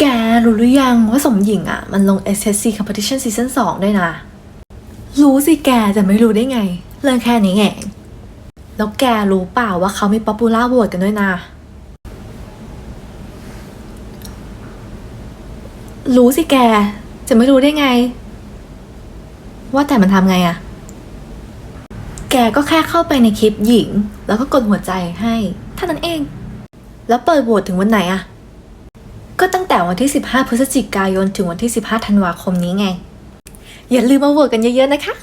แกรู้หรือยังว่าสมหญิงอะ มันลง SSC Competition Season 2ด้วยนะ รู้สิแกแต่ไม่รู้ได้ไง เรื่องแค่นี้เองแล้วแกรู้เปล่าว่าเขามี Popular Vote กันด้วยนะ รู้สิแก จะไม่รู้ได้ไง ว่าแต่มันทำไงอะแกก็แค่เข้าไปในคลิปหญิง แล้วก็กดหัวใจให้เท่านั้นเอง แล้วเปิดโหวตถึงวันไหนอะ ก็ตั้งแต่วันที่ 15 พฤศจิกายน ถึงวันที่ 15 ธันวาคมนี้ไง อย่าลืมมาโหวตกันเยอะๆนะคะ